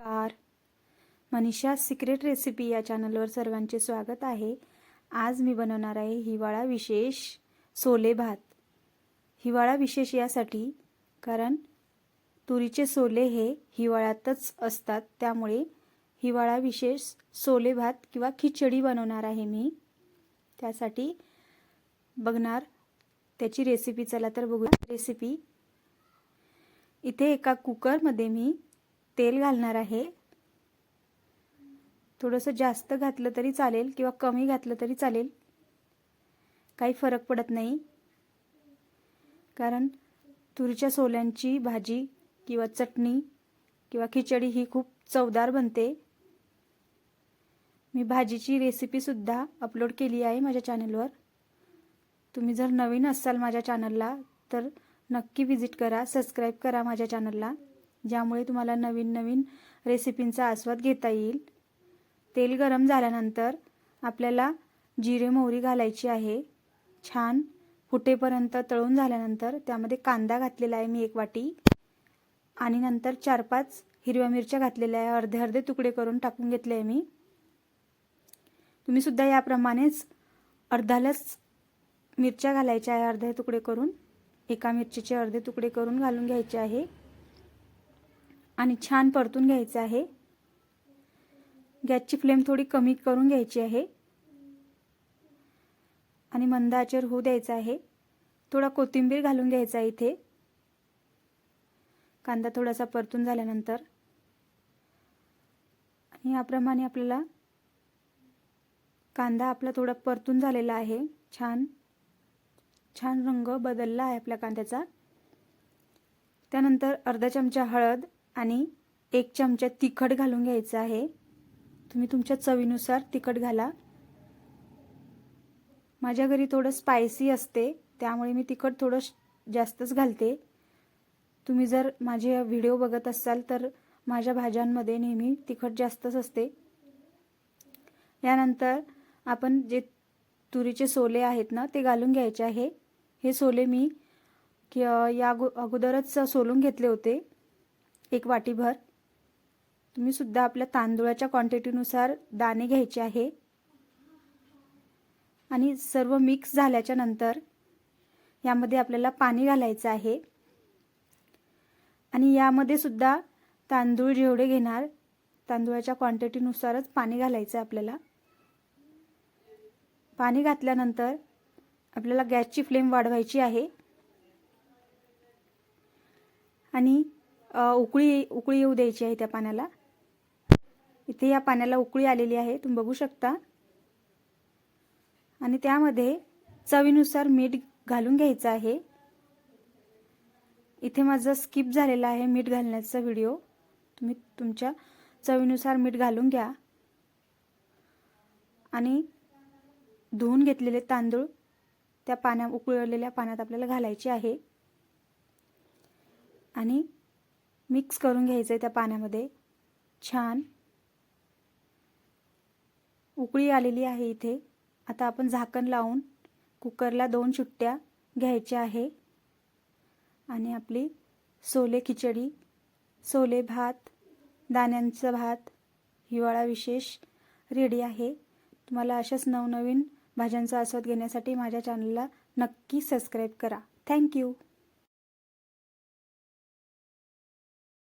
नमस्कार. Manisha secret recipe या चॅनलवर सर्वांचे स्वागत आहे. आज मी बनवणार आहे हिवाळा विशेष सोले भात. हिवाळा विशेष यासाठी कारण तुरीचे सोले हे हिवाळ्यातच असतात त्यामुळे हिवाळा विशेष सोले भात किंवा खिचडी बनवणार आहे मी. त्यासाठी बघणार त्याची रेसिपी चला तर बघूया. रेसिपी. इथे एका कुकरमध्ये मी तेल घालणार आहे. थोडंसं जास्त घातलं तरी चालेल किंवा कमी घातलं तरी चालेल. काही फरक पडत नाही. कारण तुरीच्या सोल्यांची भाजी किंवा चटणी किंवा खिचडी ही खूप चवदार बनते. मी भाजीची रेसिपीसुद्धा अपलोड केली आहे माझ्या चॅनलवर तुम्ही जर नवीन असाल माझ्या चॅनलला तर नक्की व्हिजिट करा सबस्क्राईब करा माझ्या चॅनलला ज्यामुळे तुम्हाला नवीन नवीन रेसिपींचा आस्वाद घेता येईल. तेल गरम झाल्यानंतर आपल्याला जिरे मोहरी घालायची आहे. छान फुटेपर्यंत तळून झाल्यानंतर त्यामध्ये कांदा घातलेला आहे मी एक वाटी. आणि नंतर चार पाच हिरव्या मिरच्या घातलेल्या आहे. अर्धे अर्धे तुकडे करून टाकून घेतले आहे मी. तुम्हीसुद्धा याप्रमाणेच अर्धालाच मिरच्या घालायच्या आहे. अर्धे तुकडे करून. एका मिरचीचे अर्धे तुकडे करून घालून घ्यायचे आहे. आणि छान परतून घ्यायचं आहे. गॅसची फ्लेम थोडी कमी करून घ्यायची आहे. आणि मंद आचेवर होऊ द्यायचा आहे. थोडा कोथिंबीर घालून घ्यायचा आहे इथे. कांदा थोडासा परतून झाल्यानंतर. आणि याप्रमाणे आपल्याला कांदा आपला थोडा परतून झालेला आहे. छान छान रंग बदलला आहे आपल्या कांद्याचा. त्यानंतर अर्धा चमचा हळद. आणि एक चमचा तिखट घालून घ्यायचं आहे. तुम्ही तुमच्या चवीनुसार तिखट घाला. माझ्या घरी थोडं स्पायसी असते त्यामुळे मी तिखट थोडं जास्तच घालते. तुम्ही जर माझे व्हिडिओ बघत असाल तर माझ्या भाज्यांमध्ये नेहमी तिखट जास्तच असते. यानंतर आपण जे तुरीचे सोले आहेत ना ते घालून घ्यायचे आहे. हे सोले मी या अगोदरच सोलून घेतले होते. एक वाटीभर. तुम्हीसुद्धा आपल्या तांदूळाच्या क्वांटिटीनुसार दाणे घ्यायचे आहे. आणि सर्व मिक्स झाल्याच्यानंतर यामध्ये आपल्याला पाणी घालायचं आहे. आणि यामध्ये सुद्धा तांदूळ जेवढे घेणार तांदूळाच्या क्वांटिटीनुसारच पाणी घालायचं आहे आपल्याला. पाणी घातल्यानंतर आपल्याला गॅसची फ्लेम वाढवायची आहे. आणि उकळी उकळी येऊ द्यायची आहे त्या पाण्याला. इथे या पाण्याला उकळी आलेली आहे तुम्ही बघू शकता. आणि त्यामध्ये चवीनुसार मीठ घालून घ्यायचं आहे. इथे माझं स्किप झालेलं आहे मीठ घालण्याचा व्हिडिओ. तुम्ही तुमच्या चवीनुसार मीठ घालून घ्या. आणि धुवून घेतलेले तांदूळ त्या पाण्या उकळलेल्या पाण्यात आपल्याला घालायचे आहे. आणि मिक्स करून घ्यायचं आहे त्या पाण्यामध्ये. छान. उकळी आलेली आहे इथे. आता आपण झाकण लावून कुकरला दोन चुट्ट्या घ्यायच्या आहे. आणि आपली सोले खिचडी सोले भात दाण्यांचा भात हिवाळा विशेष रेडी आहे. तुम्हाला अशाच नवनवीन भाज्यांचा आस्वाद घेण्यासाठी माझ्या चॅनलला नक्की सबस्क्राईब करा. थँक्यू